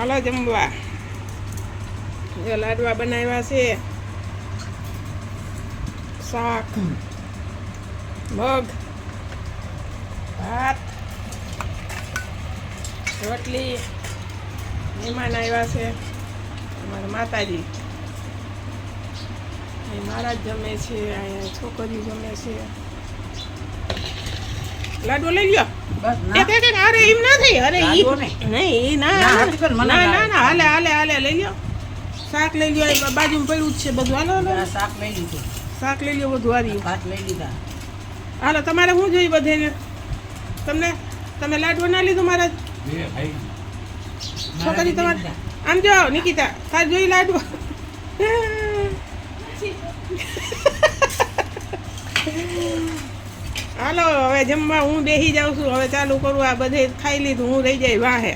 હાલો જમવા. જો લાડવા બનાવ્યા છે. શાક, મગ, ભાત, રોટલી મહેમાન આવ્યા છે અમારા માતાજી. અહીં જ જમે છે, અહીંયા છોકરીઓ જમે છે. લાડવો લઈ લ્યો. બસ એક એક અરે એમ ના થઈ અરે ઈ નહીં. નહીં ના. ના, ના ના હાલે હાલે હાલે લઈ લ્યો. શાક લઈ લ્યો એ બાજુમાં પડ્યું જ છે બધું. હાલો હાલો. શાક લઈ લીધું. શાક લઈ લ્યો બધું લઈ લીધા. હાલો તમારે શું જોઈએ બધેને? તમને તમે લાડવો ના લીધું મારા છોકરી તમારે આમ જો નિકિતા તાર જોઈ લાડવો. હાલો, હવે જમવા હું બેસી જાઉં છું. હવે ચાલુ કરું, આ બધે ખાઈ લીધું, હું રહી જાય વાહે.